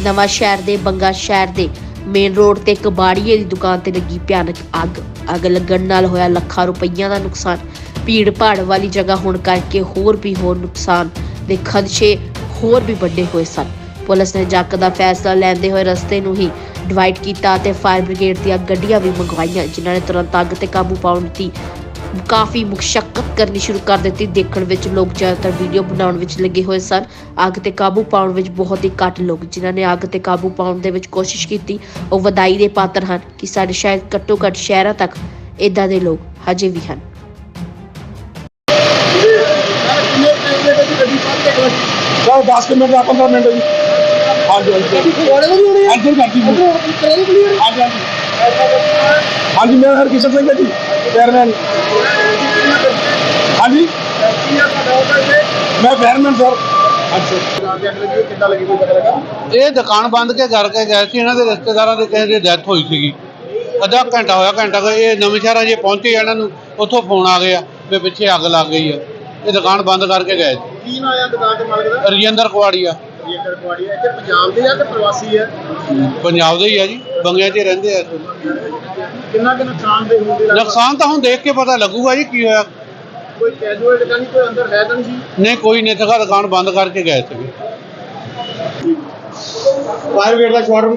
ਨਵਾਂ ਸ਼ਹਿਰ ਦੇ ਬੰਗਾ ਸ਼ਹਿਰ ਦੇ ਮੇਨ ਰੋਡ ਤੇ ਇੱਕ ਬਾੜੀਏ ਦੀ ਦੁਕਾਨ ਤੇ ਲੱਗੀ ਭਿਆਨਕ ਅੱਗ। ਅੱਗ ਲੱਗਣ ਨਾਲ ਹੋਇਆ ਲੱਖਾਂ ਰੁਪਈਆਂ ਦਾ ਨੁਕਸਾਨ। ਭੀੜ ਭਾੜ ਵਾਲੀ ਜਗ੍ਹਾ ਹੋਣ ਕਰਕੇ ਹੋਰ ਵੀ ਹੋਰ ਨੁਕਸਾਨ ਦੇ ਖਦਸ਼ੇ ਹੋਰ ਵੀ ਵੱਡੇ ਹੋਏ ਸਨ। ਪੁਲਿਸ ਨੇ ਜੱਕ ਦਾ ਫੈਸਲਾ ਲੈਂਦੇ ਹੋਏ ਰਸਤੇ ਨੂੰ ਹੀ ਡਿਵਾਈਡ ਕੀਤਾ ਤੇ ਫਾਇਰ ਬ੍ਰਿਗੇਡ ਦੀਆਂ ਗੱਡੀਆਂ ਵੀ ਮੰਗਵਾਈਆਂ, ਜਿਨ੍ਹਾਂ ਨੇ ਤੁਰੰਤ ਅੱਗ ਤੇ ਕਾਬੂ ਪਾਉਣ ਦੀ ਕਾਫੀ ਮੁਸ਼ਕਲ ਕਰਨੀ ਸ਼ੁਰੂ ਕਰ ਦਿੱਤੀ। ਦੇਖਣ ਵਿੱਚ ਲੋਕ ਜ਼ਿਆਦਾਤਰ ਵੀਡੀਓ ਬਣਾਉਣ ਵਿੱਚ ਲੱਗੇ ਹੋਏ ਸਨ। ਅੱਗ ਤੇ ਕਾਬੂ ਪਾਉਣ ਵਿੱਚ ਬਹੁਤ ਹੀ ਘੱਟ ਲੋਕ ਜਿਨ੍ਹਾਂ ਨੇ ਅੱਗ ਤੇ ਕਾਬੂ ਪਾਉਣ ਦੇ ਵਿੱਚ ਕੋਸ਼ਿਸ਼ ਕੀਤੀ ਉਹ ਵਧਾਈ ਦੇ ਪਾਤਰ ਹਨ ਕਿ ਸਾਡੇ ਸ਼ਾਇਦ ਘੱਟੋ ਘੱਟ ਸ਼ਹਿਰਾਂ ਤੱਕ ਇਦਾਂ ਦੇ ਲੋਕ ਹਜੇ ਵੀ ਹਨ। ਸਰ 10 ਮਿੰਟ ਦਾ 15 ਮਿੰਟ ਜੀ। ਹਾਂਜੀ ਹਾਂਜੀ। ਅੰਦਰ ਕਰਦੀ ਜੀ ਹਾਂਜੀ ਹਾਂਜੀ। ਹਾਂਜੀ ਮੈਂ ਹਰਕਿਸ਼ਨ ਸਿੰਘ ਹਾਂ ਜੀ ਚੇਅਰਮੈਨ ਹਾਂਜੀ? ਮੈਂ ਫਾਇਰਮੈਨ ਸਰ ਇਹ ਦੁਕਾਨ ਬੰਦ ਕੇ ਕਰਕੇ ਗਏ ਸੀ ਇਹਨਾਂ ਦੇ ਰਿਸ਼ਤੇਦਾਰਾਂ ਦੇ ਕਿਸੇ ਦੀ ਡੈਥ ਹੋਈ ਸੀਗੀ। ਅੱਧਾ ਘੰਟਾ ਹੋਇਆ ਘੰਟਾ ਕੁ ਇਹ ਨਵੇਂ ਸ਼ਹਿਰਾਂ ਜੇ ਪਹੁੰਚੇ ਇਹਨਾਂ ਨੂੰ ਉੱਥੋਂ ਫੋਨ ਆ ਗਿਆ ਵੀ ਪਿੱਛੇ ਅੱਗ ਲੱਗ ਗਈ ਆ। ਇਹ ਦੁਕਾਨ ਬੰਦ ਕਰਕੇ ਗਏ। ਸੀ ਕੀ ਨਾਂ ਆ ਦੁਕਾਨ ਦੇ ਮਾਲਕ ਦਾ? ਰਜਿੰਦਰ ਕੁਆੜੀਆ ਰਜਿੰਦਰ ਕੁਆੜੀ ਇੱਥੇ ਪੰਜਾਬ ਦੇ ਆ ਕਿ ਪ੍ਰਵਾਸੀ ਆ? ਪੰਜਾਬ ਦੇ ਹੀ ਆ ਜੀ ਬੰਗਿਆਂ 'ਚ ਰਹਿੰਦੇ ਆ ਕਿੰਨਾ ਕਿ ਨੁਕਸਾਨ ਦੇ ਹੋਣ ਦੇ ਨੁਕਸਾਨ ਤਾਂ ਹੁਣ ਦੇਖ ਕੇ ਪਤਾ ਲੱਗੂਗਾ ਜੀ ਕੀ ਹੋਇਆ। ਕੋਈ ਕੈਜੂਅਲ ਦੁਕਾਨ ਕੋਈ ਅੰਦਰ ਹੈ ਤਾਂ ਨਹੀਂ? ਨਹੀਂ ਕੋਈ ਨਹੀਂ ਸੀਗਾ ਦੁਕਾਨ ਬੰਦ ਕਰਕੇ ਗਏ ਸੀਗੇ। ਫਾਇਰ ਬ੍ਰਿਗੇਡ ਦਾ ਸ਼ੁਆਰਮ